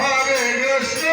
Hare Krishna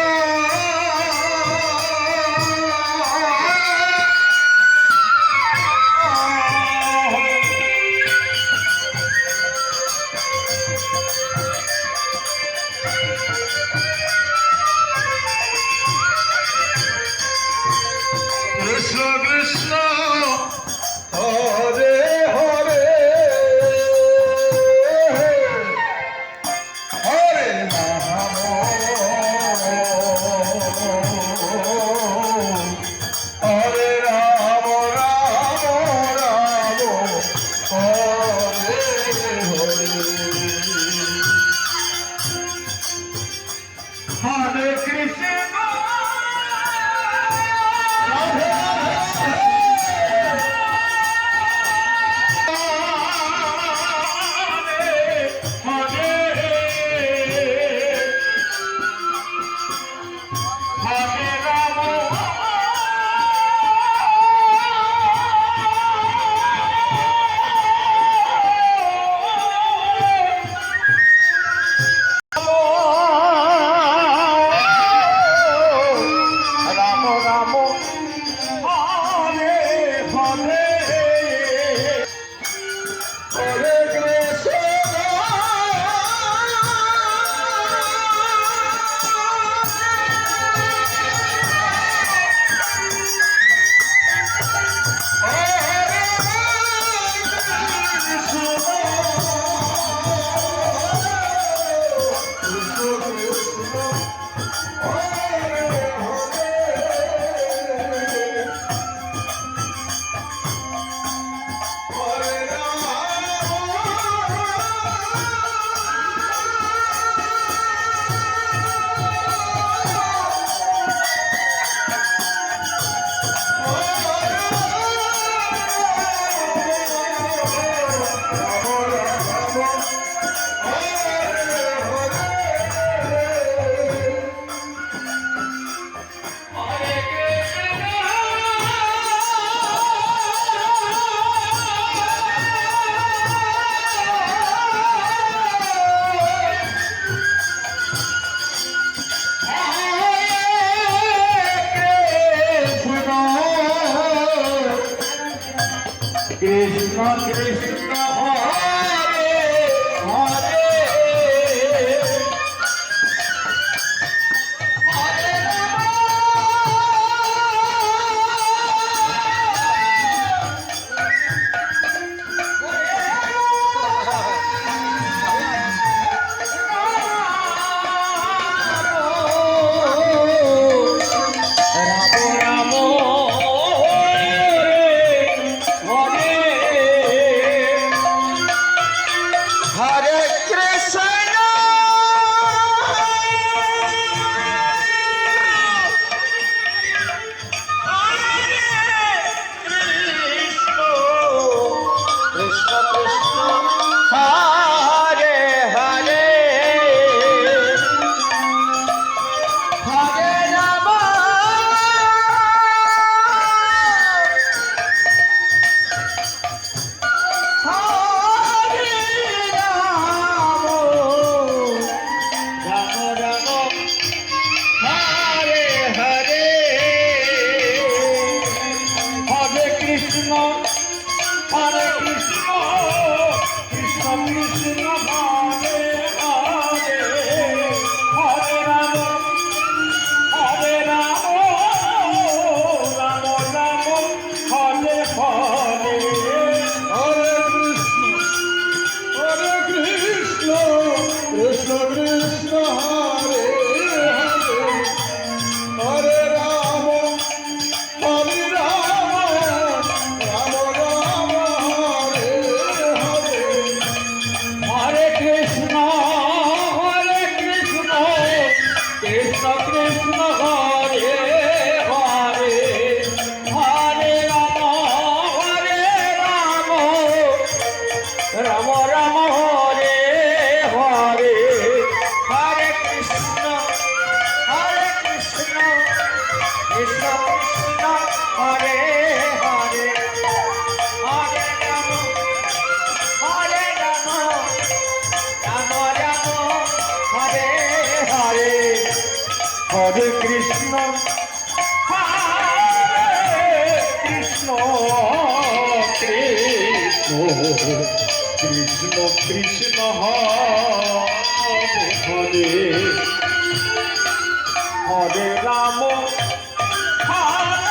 amor, Krishna Krishna 桜島が Krishna Krishna Krishna Hare Hare Ram Hare